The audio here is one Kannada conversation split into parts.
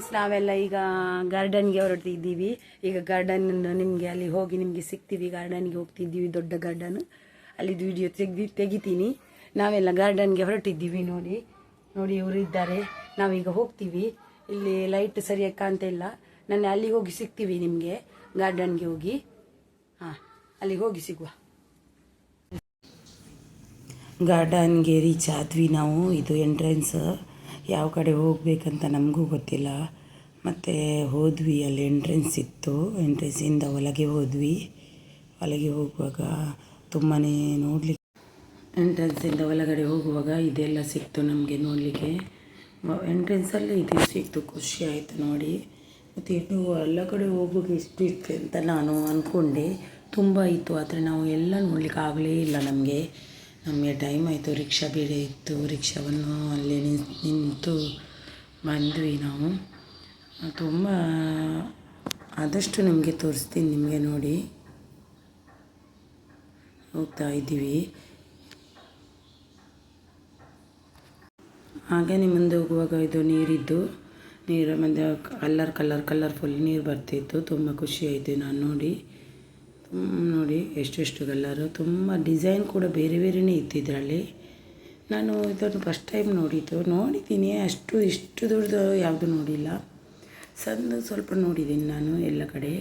ಫ್ರೆಂಡ್ಸ್ ನಾವೆಲ್ಲ ಈಗ ಗಾರ್ಡನ್ಗೆ ಹೊರಟಿದ್ದೀವಿ ಈಗ ಗಾರ್ಡನ್ ನಿಮಗೆ ಅಲ್ಲಿ ಹೋಗಿ ನಿಮಗೆ ಸಿಗ್ತೀವಿ. ಗಾರ್ಡನ್ಗೆ ಹೋಗ್ತಿದ್ದೀವಿ, ದೊಡ್ಡ ಗಾರ್ಡನ್ ಅಲ್ಲಿದ್ದು ವಿಡಿಯೋ ತೆಗ್ದು, ತೆಗಿತೀನಿ. ನಾವೆಲ್ಲ ಗಾರ್ಡನ್ಗೆ ಹೊರಟಿದ್ದೀವಿ ನೋಡಿ. ನೋಡಿ ಇವರು ಇದ್ದಾರೆ. ನಾವೀಗ ಹೋಗ್ತೀವಿ. ಇಲ್ಲಿ ಲೈಟ್ ಸರಿಯಾಗಿ ಕಾಣ್ತಾ ಇಲ್ಲ. ನಾನು ಅಲ್ಲಿ ಹೋಗಿ ಸಿಗ್ತೀವಿ ನಿಮಗೆ. ಗಾರ್ಡನ್ಗೆ ಹೋಗಿ. ಹಾಂ ಅಲ್ಲಿಗೆ ಹೋಗಿ ಸಿಗುವ. ಗಾರ್ಡನ್ಗೆ ರೀಚ್ ಆದ್ವಿ ನಾವು. ಇದು ಎಂಟ್ರೆನ್ಸ್ ಯಾವ ಕಡೆ ಹೋಗಬೇಕಂತ ನಮಗೂ ಗೊತ್ತಿಲ್ಲ. ಮತ್ತು ಹೋದ್ವಿ, ಅಲ್ಲಿ ಎಂಟ್ರೆನ್ಸ್ ಇತ್ತು. ಎಂಟ್ರೆನ್ಸಿಂದ ಒಳಗೆ ಹೋದ್ವಿ. ಒಳಗೆ ಹೋಗುವಾಗ ತುಂಬಾ ನೋಡಲಿಕ್ಕೆ ಎಂಟ್ರೆನ್ಸಿಂದ ಒಳಗಡೆ ಹೋಗುವಾಗ ಇದೆಲ್ಲ ಸಿಕ್ತು ನಮಗೆ ನೋಡಲಿಕ್ಕೆ. ಎಂಟ್ರೆನ್ಸಲ್ಲಿ ಇದು ಸಿಕ್ತು, ಖುಷಿ ಆಯಿತು ನೋಡಿ. ಮತ್ತು ಇದು ಎಲ್ಲ ಕಡೆ ಹೋಗೋಕೆ ಇಷ್ಟು ಇತ್ತು ಅಂತ ನಾನು ಅಂದ್ಕೊಂಡೆ ತುಂಬ ಇತ್ತು, ಆದರೆ ನಾವು ಎಲ್ಲ ನೋಡಲಿಕ್ಕೆ ಆಗಲೇ ಇಲ್ಲ ನಮಗೆ. ನಮಗೆ ಟೈಮ್ ಆಯಿತು, ರಿಕ್ಷಾ ಬೇರೆ ಇತ್ತು. ರಿಕ್ಷಾವನ್ನು ಅಲ್ಲಿ ನಿಂತು ಬಂದ್ವಿ ನಾವು. ತುಂಬ ಆದಷ್ಟು ನಿಮಗೆ ತೋರಿಸ್ತೀನಿ, ನಿಮಗೆ ನೋಡಿ. ಹೋಗ್ತಾ ಇದ್ದೀವಿ. ಹಾಗೆ ಮುಂದೆ ಹೋಗುವಾಗ ಇದು ನೀರಿದ್ದು. ನೀರು ಮುಂದೆ ಕಲ್ಲರ್ ಕಲ್ಲರ್ ಕಲರ್ಫುಲ್ ನೀರು ಬರ್ತಿತ್ತು. ತುಂಬ ಖುಷಿ ಆಯಿತು ನಾನು ನೋಡಿ. ನೋಡಿ ಎಷ್ಟೆಷ್ಟು ಕಲ್ಲರು ತುಂಬ ಡಿಸೈನ್ ಕೂಡ ಬೇರೆ ಬೇರೆಯೇ ಇತ್ತು ಇದರಲ್ಲಿ ನಾನು ಇದನ್ನು ಫಸ್ಟ್ ಟೈಮ್ ನೋಡಿದ್ದು. ನೋಡಿದ್ದೀನಿ, ಅಷ್ಟು, ಇಷ್ಟು ದೊಡ್ಡದು ಯಾವುದು ನೋಡಿಲ್ಲ. ಸಂದು ಸ್ವಲ್ಪ ನೋಡಿದ್ದೀನಿ ನಾನು ಎಲ್ಲ ಕಡೆ.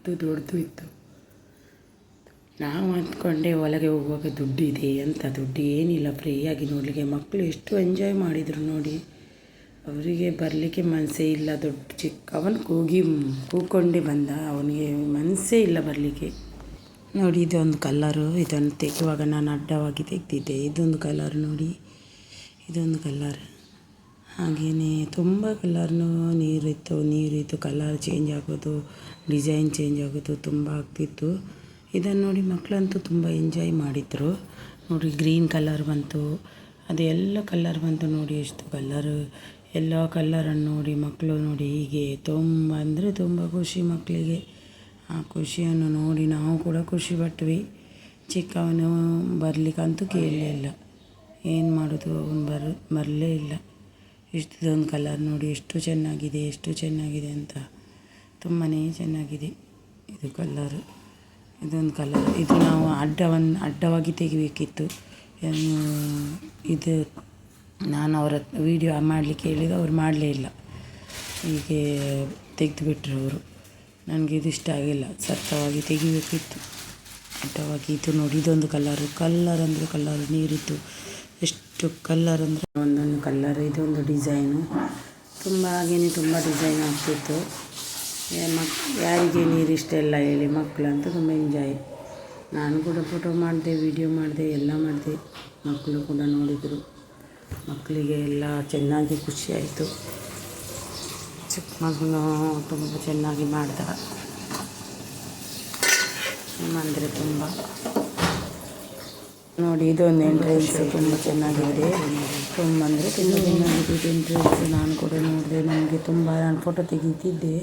ಇದು ದೊಡ್ಡದು ಇತ್ತು. ನಾವು ಅಂದ್ಕೊಂಡೆ ಒಳಗೆ ಹೋಗುವಾಗ ದುಡ್ಡಿದೆ ಅಂತ. ದುಡ್ಡು ಏನಿಲ್ಲ, ಫ್ರೀಯಾಗಿ ನೋಡಲಿಕ್ಕೆ. ಮಕ್ಕಳು ಎಷ್ಟು ಎಂಜಾಯ್ ಮಾಡಿದರು ನೋಡಿ. ಅವರಿಗೆ ಬರಲಿಕ್ಕೆ ಮನಸ್ಸೇ ಇಲ್ಲ, ದೊಡ್ಡ ಚಿಕ್ಕ ಅವನು ಕೂಗಿ ಕೂಕೊಂಡೇ ಬಂದ. ಅವನಿಗೆ ಮನಸ್ಸೇ ಇಲ್ಲ ಬರಲಿಕ್ಕೆ. ನೋಡಿ, ಇದೊಂದು ಕಲ್ಲರು ಇದನ್ನು ತೆಗೆಯುವಾಗ ನಾನು ಅಡ್ಡವಾಗಿ ತೆಗೆದಿದ್ದೆ. ಇದೊಂದು ಕಲರ್ ನೋಡಿ, ಇದೊಂದು ಕಲರ್ ಹಾಗೆಯೇ ತುಂಬ ಕಲರ್ನು ನೀರಿತ್ತು. ನೀರಿತ್ತು ಕಲರ್ ಚೇಂಜ್ ಆಗೋದು ಡಿಸೈನ್ ಚೇಂಜ್ ಆಗೋದು ತುಂಬ ಆಗ್ತಿತ್ತು. ಇದನ್ನು ನೋಡಿ ಮಕ್ಕಳಂತೂ ತುಂಬ ಎಂಜಾಯ್ ಮಾಡಿದರು. ನೋಡಿ ಗ್ರೀನ್ ಕಲರ್ ಬಂತು. ಅದೆಲ್ಲ ಕಲರ್ ಬಂತು ನೋಡಿ, ಎಷ್ಟು ಕಲರು ಎಲ್ಲ ಕಲ್ಲರನ್ನು ನೋಡಿ, ಮಕ್ಕಳು ನೋಡಿ ಹೀಗೆ ತುಂಬ, ಅಂದರೆ ತುಂಬ ಖುಷಿ ಮಕ್ಕಳಿಗೆ. ಆ ಖುಷಿಯನ್ನು ನೋಡಿ ನಾವು ಕೂಡ ಖುಷಿ ಪಟ್ವಿ. ಚಿಕ್ಕವನು ಬರಲಿಕ್ಕಂತೂ ಕೇಳಲೇ ಇಲ್ಲ. ಏನು ಮಾಡೋದು, ಅವನು ಬರ, ಬರಲೇ ಇಲ್ಲ. ಇಷ್ಟೊಂದು ಕಲರ್ ನೋಡಿ, ಎಷ್ಟು ಚೆನ್ನಾಗಿದೆ ಎಷ್ಟು ಚೆನ್ನಾಗಿದೆ ಅಂತ. ತುಂಬಾ ಚೆನ್ನಾಗಿದೆ ಇದು ಕಲ್ಲರು. ಇದೊಂದು ಕಲರ್. ಇದು ನಾವು ಅಡ್ಡವನ್ನು ಅಡ್ಡವಾಗಿ ತೆಗಿಬೇಕಿತ್ತು. ಇದು ನಾನು ಅವರ ವೀಡಿಯೋ ಮಾಡಲಿಕ್ಕೆ ಹೇಳಿದ್ದು ಅವ್ರು ಮಾಡಲೇ ಇಲ್ಲ. ಹೀಗೆ ತೆಗೆದುಬಿಟ್ರು ಅವರು. ನನಗೆ ಇದು ಇಷ್ಟ ಆಗಿಲ್ಲ. ಸತ್ತವಾಗಿ ತೆಗಿಬೇಕಿತ್ತು. ಅಟ್ಟವಾಗಿ ಇದು ನೋಡಿ, ಇದೊಂದು ಕಲ್ಲರು. ಕಲ್ಲರ್ ಅಂದರೆ ಕಲ್ಲರ್ ನೀರಿತ್ತು ಎಷ್ಟು ಕಲ್ಲರ್ ಅಂದರೆ ಒಂದೊಂದು ಕಲ್ಲರ್, ಇದೊಂದು ಡಿಸೈನು ತುಂಬ ಹಾಗೇನೆ ತುಂಬ ಡಿಸೈನ್ ಆಗ್ತಿತ್ತು. ಮಕ್, ಯಾರಿಗೆ ನೀರು ಇಷ್ಟ ಇಲ್ಲ ಹೇಳಿ ಮಕ್ಕಳಂತೂ ತುಂಬ ಎಂಜಾಯ್ ನಾನು ಕೂಡ ಫೋಟೋ ಮಾಡಿದೆ ವಿಡಿಯೋ ಮಾಡಿದೆ, ಎಲ್ಲ ಮಾಡಿದೆ. ಮಕ್ಕಳು ಕೂಡ ನೋಡಿದರು. ಮಕ್ಕಳಿಗೆ ಎಲ್ಲ ಚೆನ್ನಾಗಿ ಖುಷಿಯಾಯಿತು. ಚಿಕ್ಕ ಮಗನು ತುಂಬ ಚೆನ್ನಾಗಿ ಮಾಡ್ದ. ಅಂದರೆ ತುಂಬ. ನೋಡಿ, ಇದೊಂದು ಎಂಟ್ರೆನ್ಸ್ ತುಂಬ ಚೆನ್ನಾಗಿದೆ. ತುಂಬ ಅಂದರೆ ತುಂಬ ಚೆನ್ನಾಗಿದೆ. ಇದು ಎಂಟ್ರೆನ್ಸ್ ನಾನು ಕೂಡ ನೋಡಿದೆ. ನನಗೆ ತುಂಬ ನಾನು ಫೋಟೋ ತೆಗೀತಿದ್ದೆ.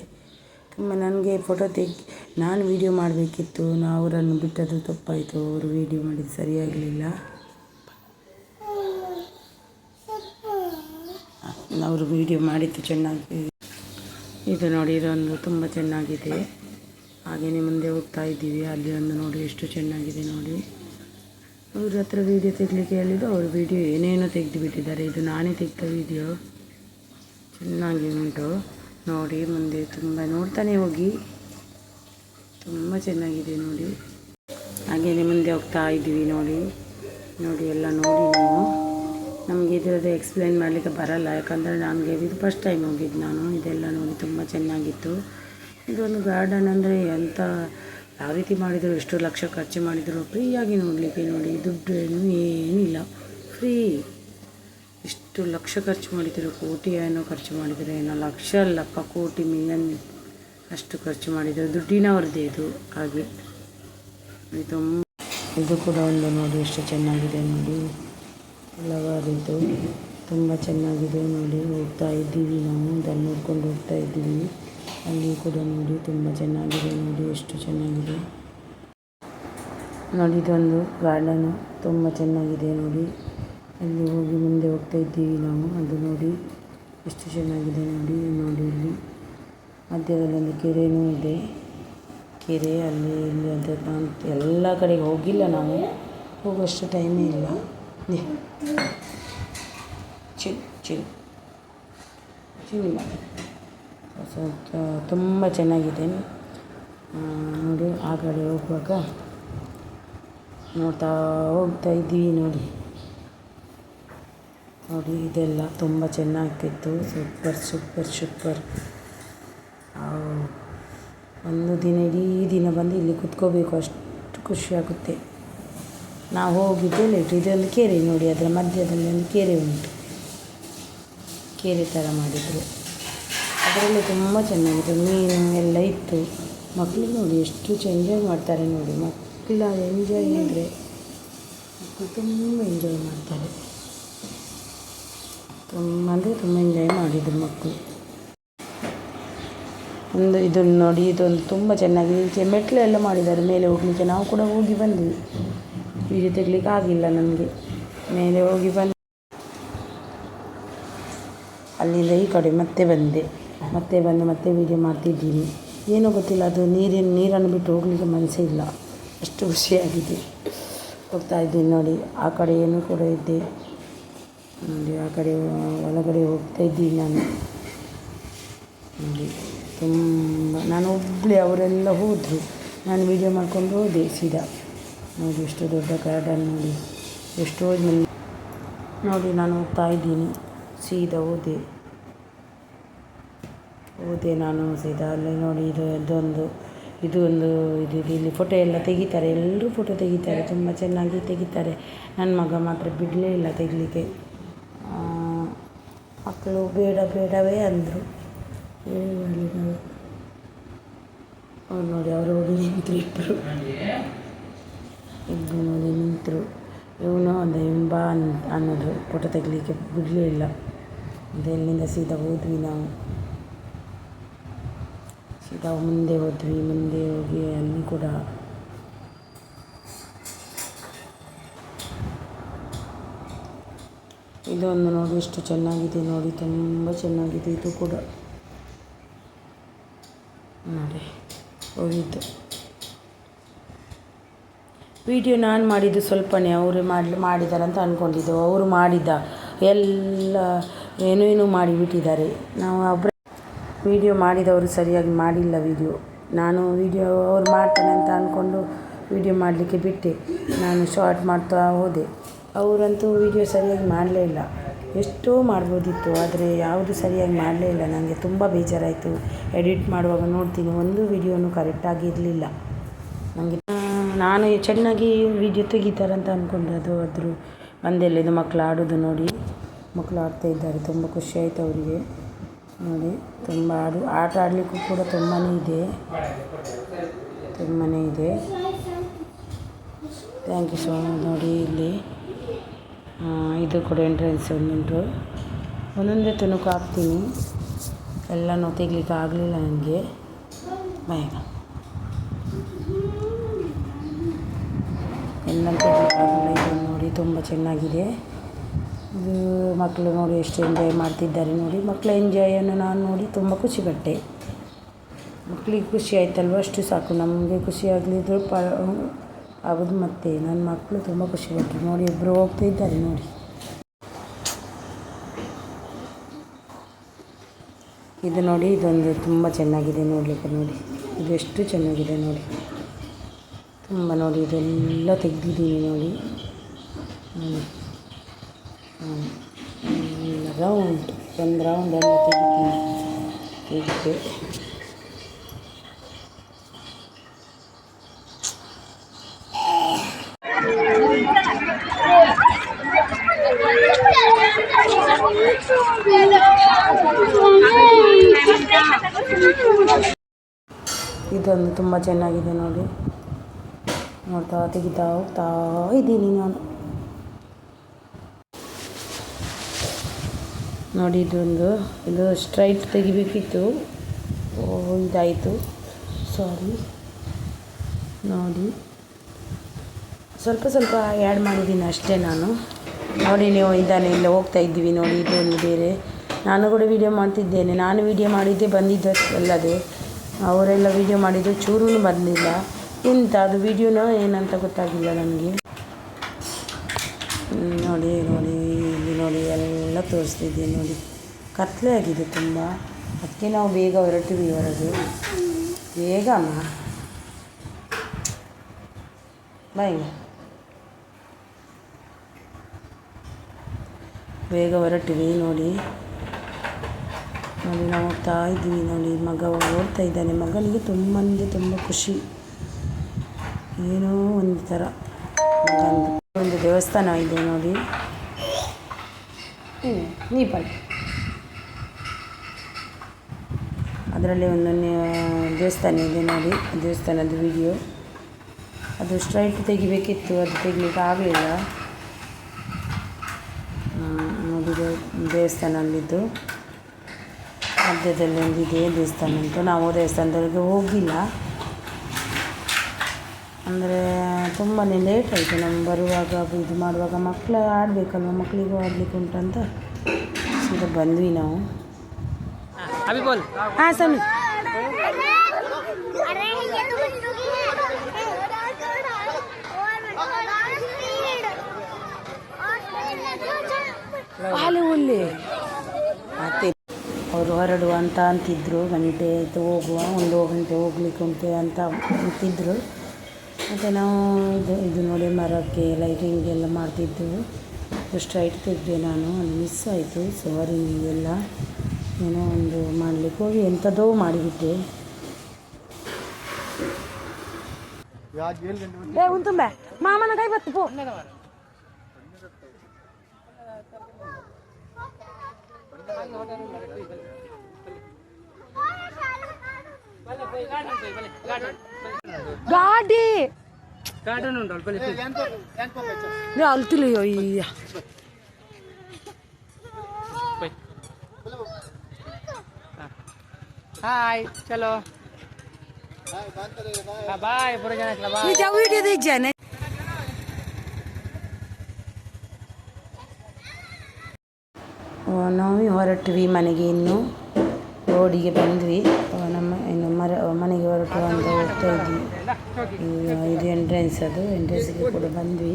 ತುಂಬ ನನಗೆ ಫೋಟೋ ತೆಗಿ, ನಾನು ವೀಡಿಯೋ ಮಾಡಬೇಕಿತ್ತು. ನಾ ಅವರನ್ನು ಬಿಟ್ಟದ್ದು ತಪ್ಪಾಯಿತು. ಅವರು ವೀಡಿಯೋ ಮಾಡಿದ್ದು ಸರಿಯಾಗಲಿಲ್ಲ. ಅವರು ವಿಡಿಯೋ ಮಾಡಿದ್ದು ಚೆನ್ನಾಗಿ. ಇದು ನೋಡಿ, ಇದೊಂದು ತುಂಬ ಚೆನ್ನಾಗಿದೆ. ಹಾಗೆಯೇ ಮುಂದೆ ಹೋಗ್ತಾ ಇದ್ದೀವಿ. ಅಲ್ಲಿ ಒಂದು ನೋಡಿ, ಎಷ್ಟು ಚೆನ್ನಾಗಿದೆ ನೋಡಿ. ಅವ್ರ ಹತ್ರ ವೀಡಿಯೋ ತೆಗಲಿಕ್ಕೆ ಹೇಳಿದ್ದು, ಅವರು ವೀಡಿಯೋ ಏನೇನೋ ತೆಗೆದು ಬಿಟ್ಟಿದ್ದಾರೆ. ಇದು ನಾನೇ ತೆಗೆದ ವೀಡಿಯೋ ಚೆನ್ನಾಗಿ ಉಂಟು. ನೋಡಿ, ಮುಂದೆ ತುಂಬ ನೋಡ್ತಾನೆ ಹೋಗಿ. ತುಂಬ ಚೆನ್ನಾಗಿದೆ ನೋಡಿ. ಹಾಗೆಯೇ ಮುಂದೆ ಹೋಗ್ತಾ ಇದ್ದೀವಿ ನೋಡಿ. ನೋಡಿ, ಎಲ್ಲ ನೋಡಿ ನೀವು ನಮಗೆ ಇದರದ್ದು ಎಕ್ಸ್ಪ್ಲೇನ್ ಮಾಡಲಿಕ್ಕೆ ಬರಲ್ಲ, ಯಾಕಂದರೆ ನನಗೆ ಇದು ಫಸ್ಟ್ ಟೈಮ್ ಹೋಗಿದ್ದು ನಾನು. ಇದೆಲ್ಲ ನೋಡಿ ತುಂಬ ಚೆನ್ನಾಗಿತ್ತು. ಇದೊಂದು ಗಾರ್ಡನ್ ಅಂದರೆ ಎಂಥ ಯಾವ ರೀತಿ ಮಾಡಿದರು, ಎಷ್ಟು ಲಕ್ಷ ಖರ್ಚು ಮಾಡಿದರು, ಫ್ರೀಯಾಗಿ ನೋಡಲಿಕ್ಕೆ ನೋಡಿ. ದುಡ್ಡು ಏನು ಏನಿಲ್ಲ. ಫ್ರೀ ಇಷ್ಟು ಲಕ್ಷ ಖರ್ಚು ಮಾಡಿದರು, ಕೋಟಿ ಏನೋ ಖರ್ಚು ಮಾಡಿದರು, ಏನೋ ಲಕ್ಷ ಅಲ್ಲಪ್ಪ ಕೋಟಿ ಮಿಲಿಯನ್ ಅಷ್ಟು ಖರ್ಚು ಮಾಡಿದರು. ದುಡ್ಡಿನವ್ರದ್ದೇ ಇದು ಹಾಗೆ. ತುಂಬ ಇದು ಕೂಡ ಒಂದು ನೋಡಿ, ಎಷ್ಟು ಚೆನ್ನಾಗಿದೆ ನೋಡಿ. ಹಲವಾರಿದ್ದು. ತುಂಬ ಚೆನ್ನಾಗಿದೆ ನೋಡಿ. ಹೋಗ್ತಾ ಇದ್ದೀವಿ ನಾವು. ಇದನ್ನು ನೋಡ್ಕೊಂಡು ಹೋಗ್ತಾ ಇದ್ದೀವಿ. ಅಲ್ಲಿ ಕೂಡ ನೋಡಿ ತುಂಬ ಚೆನ್ನಾಗಿದೆ ನೋಡಿ. ಎಷ್ಟು ಚೆನ್ನಾಗಿದೆ. ನೋಡಿ, ಇದೊಂದು ಗಾರ್ಡನು. ತುಂಬ ಚೆನ್ನಾಗಿದೆ ನೋಡಿ. ಅಲ್ಲಿ ಹೋಗಿ ಮುಂದೆ ಹೋಗ್ತಾ ಇದ್ದೀವಿ ನಾವು. ಅದು ನೋಡಿ ಎಷ್ಟು ಚೆನ್ನಾಗಿದೆ ನೋಡಿ ನೋಡಿ ಇಲ್ಲಿ. ಮಧ್ಯದಲ್ಲಿ ಒಂದು ಕೆರೆನೂ ಇದೆ. ಕೆರೆ, ಅಲ್ಲಿ, ಇಲ್ಲಿ ಅಂತ ಎಲ್ಲ ಕಡೆಗೆ ಹೋಗಿಲ್ಲ ನಾವು. ಹೋಗೋಷ್ಟು ಟೈಮೇ ಇಲ್ಲ. ನೇ. ಚಿಲ್ ಚಿಲ್ ಚಿಲ್ಲ ಸ್ವಲ್ಪ ತುಂಬ ಚೆನ್ನಾಗಿದೆ. ನೋಡಿ ಆ ಕಡೆ ಹೋಗುವಾಗ ನೋಡ್ತಾ ಹೋಗ್ತಾ ಇದ್ದೀವಿ ನೋಡಿ. ನೋಡಿ, ಇದೆಲ್ಲ ತುಂಬ ಚೆನ್ನಾಗಿತ್ತು. Super super super. ಒಂದು ದಿನ ಇಡೀ ದಿನ ಬಂದು ಇಲ್ಲಿ ಕುತ್ಕೋಬೇಕು. ಅಷ್ಟು ಖುಷಿಯಾಗುತ್ತೆ ನಾವು ಹೋಗಿದ್ದೆ ಲೇಟ್ ಇದೊಂದು ಕೆರೆ ನೋಡಿ, ಅದರ ಮಧ್ಯದಲ್ಲಿ ಒಂದು ಕೆರೆ ಉಂಟು. ಕೆರೆ ಥರ ಮಾಡಿದರು. ಅದರಲ್ಲಿ ತುಂಬ ಚೆನ್ನಾಗಿದೆ ಮೀನು ಎಲ್ಲ ಇತ್ತು. ಮಕ್ಕಳು ನೋಡಿ ಎಷ್ಟು ಎಂಜಾಯ್ ಮಾಡ್ತಾರೆ ನೋಡಿ. ಮಕ್ಕಳು ಎಂಜಾಯ್ ಅಂದರೆ ಮಕ್ಕಳು ತುಂಬ ಎಂಜಾಯ್ ಮಾಡ್ತಾರೆ. ತುಂಬ ಅಂದರೆ ತುಂಬ ಎಂಜಾಯ್ ಮಾಡಿದರು ಮಕ್ಕಳು ಒಂದು ಇದನ್ನು ನೋಡಿ, ಇದೊಂದು ತುಂಬ ಚೆನ್ನಾಗಿದೆ ಈಚೆ ಮೆಟ್ಲು ಎಲ್ಲ ಮಾಡಿದ್ದಾರೆ. ಮೇಲೆ ಹೋಗಲಿಕ್ಕೆ ನಾವು ಕೂಡ ಹೋಗಿ ಬಂದ್ವಿ. ವೀಡಿಯೋ ತೆಗ್ಲಿಕ್ಕೆ ಆಗಿಲ್ಲ ನನಗೆ ಮೇಲೆ ಹೋಗಿ ಬಂದು ಅಲ್ಲಿಂದ ಈ ಕಡೆ ಮತ್ತೆ ಬಂದೆ. ಮತ್ತೆ ಬಂದು ಮತ್ತೆ ವೀಡಿಯೋ ಮಾಡ್ತಿದ್ದೀನಿ. ಏನೂ ಗೊತ್ತಿಲ್ಲ, ಅದು ನೀರಿನ, ನೀರನ್ನು ಬಿಟ್ಟು ಹೋಗ್ಲಿಕ್ಕೆ ಮನಸ್ಸೇ ಇಲ್ಲ. ಅಷ್ಟು ಖುಷಿಯಾಗಿದೆ. ಹೋಗ್ತಾ ಇದ್ದೀನಿ ನೋಡಿ, ಆ ಕಡೆ ಏನು ಕೂಡ ಇದ್ದೆ ನೋಡಿ, ಆ ಕಡೆ, ಒಳಗಡೆ ಹೋಗ್ತಾ ಇದ್ದೀನಿ ನಾನು. ನೋಡಿ, ತುಂಬ, ನಾನು ಒಬ್ಬಳೇ ಅವರೆಲ್ಲ ಹೋದರು. ನಾನು ವೀಡಿಯೋ ಮಾಡಿಕೊಂಡು ಹೋದೆ ಸೀದಾ. ನೋಡಿ, ಎಷ್ಟು ದೊಡ್ಡ ಗಾರ್ಡನ್ ನೋಡಿ. ಎಷ್ಟೋ ಜನ ನೋಡಿ, ನಾನು ಹೋಗ್ತಾ ಇದ್ದೀನಿ. ಸೀದಾ ಓದೆ. ಓದೆ ನಾನು ಸೀದಾ ಅಲ್ಲಿ ನೋಡಿ, ಇದು ಇದೊಂದು ಇದು ಒಂದು ಇದು ಇಲ್ಲಿ ಫೋಟೋ ಎಲ್ಲ ತೆಗಿತಾರೆ. ಎಲ್ಲರೂ ಫೋಟೋ ತೆಗಿತಾರೆ. ತುಂಬ ಚೆನ್ನಾಗಿ ತೆಗಿತಾರೆ. ನನ್ನ ಮಗ ಮಾತ್ರ ಬಿಡಲೇ ಇಲ್ಲ ತೆಗಿಲಿಕ್ಕೆ. ಮಕ್ಕಳು ಬೇಡ, ಬೇಡವೇ ಅಂದರು. ಏನು ನೋಡಿ, ಅವರು ಹೋಗಿ ನಿಂತರು ನೋಡಿ ನಿಂತರು ಇವನು ಒಂದು ಅನ್ ಅನ್ನೋದು ಫೋಟೋ ತೆಗಿಲಿಕ್ಕೆ ಬಿಡಲೇ ಇಲ್ಲ. ಅದು, ಎಲ್ಲಿಂದ ಸೀದಾ ಹೋದ್ವಿ ನಾವು. ಸೀದಾ ಮುಂದೆ ಹೋದ್ವಿ, ಮುಂದೆ ಹೋಗಿ ಅಲ್ಲಿ ಕೂಡ ಇದೊಂದು ನೋಡಿ ಎಷ್ಟು ಚೆನ್ನಾಗಿದೆ, ನೋಡಿ ತುಂಬ ಚೆನ್ನಾಗಿದೆ ಇದು ಕೂಡ. ನೋಡಿ ಹೋಗಿದ್ದು. ವಿಡಿಯೋ ನಾನು ಮಾಡಿದ್ದು ಸ್ವಲ್ಪನೇ, ಅವರು ಮಾಡಿ ಮಾಡಿದ್ದಾರೆ ಅಂತ ಅಂದ್ಕೊಂಡಿದ್ದು ಅವರು ಮಾಡಿದ್ದ. ಎಲ್ಲ ಏನೇನು ಮಾಡಿಬಿಟ್ಟಿದ್ದಾರೆ. ನಾವು ಒಬ್ಬರ ವಿಡಿಯೋ ಮಾಡಿದವರು ಸರಿಯಾಗಿ ಮಾಡಿಲ್ಲ ವಿಡಿಯೋ. ನಾನು ವಿಡಿಯೋ ಅವ್ರು ಮಾಡ್ತಾನೆ ಅಂತ ಅಂದ್ಕೊಂಡು ವಿಡಿಯೋ ಮಾಡಲಿಕ್ಕೆ ಬಿಟ್ಟೆ. ನಾನು ಶಾರ್ಟ್ ಮಾಡ್ತಾ ಹೋದೆ. ಅವರಂತೂ ವಿಡಿಯೋ ಸರಿಯಾಗಿ ಮಾಡಲೇ ಇಲ್ಲ. ಎಷ್ಟೋ ಮಾಡ್ಬೋದಿತ್ತು, ಆದರೆ ಯಾವುದು ಸರಿಯಾಗಿ ಮಾಡಲೇ ಇಲ್ಲ. ನನಗೆ ತುಂಬ ಬೇಜಾರಾಯಿತು. ಎಡಿಟ್ ಮಾಡುವಾಗ ನೋಡ್ತೀನಿ, ಒಂದು ವಿಡಿಯೋನು ಕರೆಕ್ಟಾಗಿ ಇರಲಿಲ್ಲ. ನನಗೆ ನಾನು ಚೆನ್ನಾಗಿ ವಿಡಿಯೋ ತೆಗಿತಾರಂತ ಅಂದ್ಕೊಂಡೆ ಅದು ಅದ್ರ ಮಂದೆಲ್ಲಿದು ಮಕ್ಕಳು ಆಡೋದು ನೋಡಿ. ಮಕ್ಕಳು ಆಡ್ತಾ ಇದ್ದಾರೆ. ತುಂಬ ಖುಷಿ ಆಯಿತು ಅವರಿಗೆ. ನೋಡಿ, ತುಂಬ ಆಡು, ಆಟ ಆಡಲಿಕ್ಕೂ ಕೂಡ ತುಂಬಾ ಇದೆ. ತುಂಬಾ ಇದೆ. ಥ್ಯಾಂಕ್ ಯು ಸೊ ಮಚ್ ನೋಡಿ ಇಲ್ಲಿ ಇದು ಕೂಡ ಎಂಟ್ರೆನ್ಸ್ ಒಂದುಂಟು ಒಂದೊಂದೇ ತುಣುಕು ಹಾಕ್ತೀನಿ. ಎಲ್ಲನೂ ತೆಗಲಿಕ್ಕೆ ಆಗಲಿಲ್ಲ ನನಗೆ ಬೇಗ ಎಲ್ಲ ಇದೆ ನೋಡಿ ತುಂಬ ಚೆನ್ನಾಗಿದೆ. ಇದು ಮಕ್ಕಳು ನೋಡಿ ಎಷ್ಟು ಎಂಜಾಯ್ ಮಾಡ್ತಿದ್ದಾರೆ ನೋಡಿ. ಮಕ್ಕಳ ಎಂಜಾಯನ್ನು ನಾನು ನೋಡಿ ತುಂಬ ಖುಷಿಪಟ್ಟೆ. ಮಕ್ಕಳಿಗೆ ಖುಷಿ ಆಯ್ತಲ್ವ? ಅಷ್ಟು ಸಾಕು. ನಮಗೆ ಖುಷಿ ಆಗಲಿದ್ರು ಪ ಆಗೋದು ಮತ್ತೆ ನನ್ನ ಮಕ್ಕಳು ತುಂಬ ಖುಷಿಪಟ್ಟರು. ನೋಡಿ ಇಬ್ಬರು ಹೋಗ್ತಾ ಇದ್ದಾರೆ ನೋಡಿ. ಇದು ನೋಡಿ, ಇದೊಂದು ತುಂಬ ಚೆನ್ನಾಗಿದೆ ನೋಡಲಿಕ್ಕೆ ನೋಡಿ. ಇದು ಎಷ್ಟು ಚೆನ್ನಾಗಿದೆ ನೋಡಿ. ನೋಡಿ ಇದೆಲ್ಲ ತೆಗೆದಿದ್ದೀನಿ ನೋಡಿ. ರೌಂಡ್ ಒಂದು ರೌಂಡ್ ಎಲ್ಲ ತೆಗಿತೀನಿ ತೆಗೆದೆ. ಇದೊಂದು ತುಂಬ ಚೆನ್ನಾಗಿದೆ ನೋಡಿ. ನೋಡ್ತಾ ತೆಗಿತಾ ಹೋಗ್ತಾ ಇದ್ದೀನಿ ನಾನು. ನೋಡಿ, ಇದೊಂದು, ಇದು ಸ್ಟ್ರೈಟ್ ತೆಗಿಬೇಕಿತ್ತು. ಓ, ಇದಾಯಿತು. ಸಾರಿ ನೋಡಿ. ಸ್ವಲ್ಪ ಸ್ವಲ್ಪ ಆ್ಯಡ್ ಮಾಡಿದ್ದೀನಿ ಅಷ್ಟೇ ನಾನು. ನೋಡಿ, ನೀವು ಇದ್ದಾನೆ, ಇಲ್ಲ ಹೋಗ್ತಾ ಇದ್ದೀವಿ. ನೋಡಿ, ಇದೊಂದು ಬೇರೆ. ನಾನು ಕೂಡ ವೀಡಿಯೋ ಮಾಡ್ತಿದ್ದೇನೆ. ನಾನು ವೀಡಿಯೋ ಮಾಡಿದ್ದೆ ಬಂದಿದ್ದು ಅಲ್ಲದೆ. ಅವರೆಲ್ಲ ವೀಡಿಯೋ ಮಾಡಿದ್ದು ಚೂರೂ ಬಂದಿಲ್ಲ. ಎಂತ ಅದು ವಿಡಿಯೋನ ಏನಂತ ಗೊತ್ತಾಗಿಲ್ಲ ನನಗೆ. ನೋಡಿ ನೋಡಿ, ಇಲ್ಲಿ ನೋಡಿ ಎಲ್ಲ ತೋರಿಸ್ತಿದ್ದೀನಿ ನೋಡಿ. ಕತ್ಲೆ ಆಗಿದೆ ತುಂಬ. ಅದಕ್ಕೆ ನಾವು ಬೇಗ ಹೊರಟಿವಿ ಹೊರಗೆ ಬೇಗ ಅಮ್ಮ. ಬಾಯ್. ಬೇಗ ಹೊರಟಿವಿ ನೋಡಿ. ನೋಡಿ, ನಾವು ಹೋಗ್ತಾ ಇದ್ದೀವಿ ನೋಡಿ. ಮಗ ಓಡ್ತಾ ಇದ್ದಾನೆ. ಮಗನಿಗೆ ತುಂಬ, ಅಂದರೆ ತುಂಬ ಖುಷಿ. ಏನೋ ಒಂದು ಥರ. ಒಂದು ದೇವಸ್ಥಾನ ಇದೆ ನೋಡಿ. ಹ್ಞೂ ನೀ ಬನ್ನಿ ಅದರಲ್ಲಿ ಒಂದು ದೇವಸ್ಥಾನ ಇದೆ ನೋಡಿ ದೇವಸ್ಥಾನದ ವಿಡಿಯೋ ಅದು ಸ್ಟ್ರೈಟ್ ತೆಗಿಬೇಕಿತ್ತು, ಅದು ತೆಗಿಲಿಕ್ಕೆ ಆಗಲಿಲ್ಲ. ನೋಡಿ ದೇವಸ್ಥಾನ ಅಲ್ಲಿದ್ದು ಮಧ್ಯದಲ್ಲಿ ಇದೆ ದೇವಸ್ಥಾನ ಅಂತ. ನಾವು ದೇವಸ್ಥಾನದೊಳಗೆ ಹೋಗಿಲ್ಲ. ಅಂದರೆ ತುಂಬಾ ಲೇಟ್ ಆಯಿತು ನಮ್ಮ ಬರುವಾಗ ಇದು ಮಾಡುವಾಗ ಮಕ್ಕಳು ಆಡಬೇಕಲ್ವ ಮಕ್ಕಳಿಗೂ ಆಡಲಿಕ್ಕೆ ಉಂಟಂತ ಸೀದಾ ಬಂದ್ವಿ ನಾವು ಹಾಂ ಸಣ್ಣ ಹಾಲು ಹುಲ್ಲಿ ಮತ್ತೆ ಅವರು ಹೊರಡುವ ಅಂತ ಅಂತಿದ್ರು ಗಂಟೆ ಆಯಿತು ಹೋಗುವ ಒಂದು ಗಂಟೆ ಹೋಗ್ಲಿಕ್ಕೆ ಉಂಟು ಅಂತ ಅಂತಿದ್ರು ಮತ್ತು ನಾವು ಇದು ಇದು ನೋಡಿ ಮರಕ್ಕೆ ಲೈಟಿಂಗ್ ಎಲ್ಲ ಮಾಡ್ತಿದ್ದೆವು ಸ್ಟ್ರೈಟ್ ತೆಗೆದೆ ನಾನು, ಅಲ್ಲಿ ಮಿಸ್ ಆಯಿತು ಸಾರಿ ಎಲ್ಲ. ಏನೋ ಒಂದು ಮಾಡಲಿಕ್ಕೆ ಹೋಗಿ ಎಂಥದೋ ಮಾಡಿಬಿಟ್ಟೆ ಮಾಮನ ಕೈ ಬತ್ತು ಗಾಡಿ! ಗಾರ್ಡನ್ ಉಂಟು ಅಲ್ಪ ನೀವು ಅಲ್ತಿಲ್ಲ ಅಯ್ಯ ಹಾಯ್ ಚಲೋ. ಬಾಯ್ ಪೂರ ಜನ ಬಾಯ್ ಯಾವ ಹಿಡಿಯೋದು ಜನ. ನಾವು ಹೊರಟ್ವಿ ಮನೆಗೆ ಇನ್ನು. ರೋಡಿಗೆ ಬಂದ್ವಿ. ಮರ ಮನೆಗೆ ಹೊರಟು ಅಂತ ಹೋಗ್ತಾ ಇದ್ವಿ. ಇದು ಎಂಟ್ರೆನ್ಸ್ ಅದು ಎಂಟ್ರೆನ್ಸ್ಗೆ ಕೂಡ ಬಂದ್ವಿ.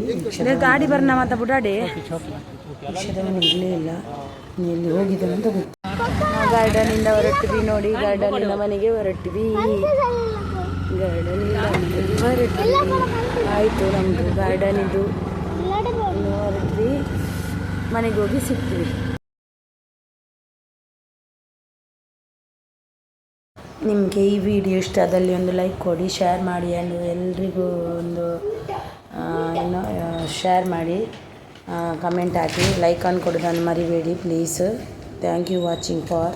ಗಾಡಿ ಬರ್ನ ಮತ್ತೆ ಬುಡಾಡಿ? ರಿಕ್ಷಾದವನು ಇರಲೇ ಇಲ್ಲ ಇನ್ನು ಎಲ್ಲಿ ಹೋಗಿದ್ದಾನೆ ಅಂತ ಗೊತ್ತು ಗಾರ್ಡನಿಂದ ಹೊರಟ್ವಿ ನೋಡಿ ಗಾರ್ಡನಿಂದ ಮನೆಗೆ ಹೊರಟ್ವಿ ಗಾರ್ಡನಿಂದ ಮನೆಗೆ ಹೊರಟ್ವಿ ಆಯಿತು ನಮ್ಮದು ಗಾರ್ಡನ್ ಇದು ಹೊರಟಿವಿ ಹೊರಟ್ವಿ ಮನೆಗೆ ಹೋಗಿ ಸಿಗ್ತೀವಿ. ನಿಮಗೆ ಈ ವಿಡಿಯೋ ಇಷ್ಟ ಆದಲ್ಲಿ ಒಂದು ಲೈಕ್ ಕೊಡಿ ಶೇರ್ ಮಾಡಿ ಆ್ಯಂಡ್ ಎಲ್ರಿಗೂ ಒಂದು ಏನು ಶೇರ್ ಮಾಡಿ ಕಮೆಂಟ್ ಹಾಕಿ. ಲೈಕ್ ಅನ್ನು ಕೊಡೋದನ್ನು ಮರಿಬೇಡಿ please thank you watching for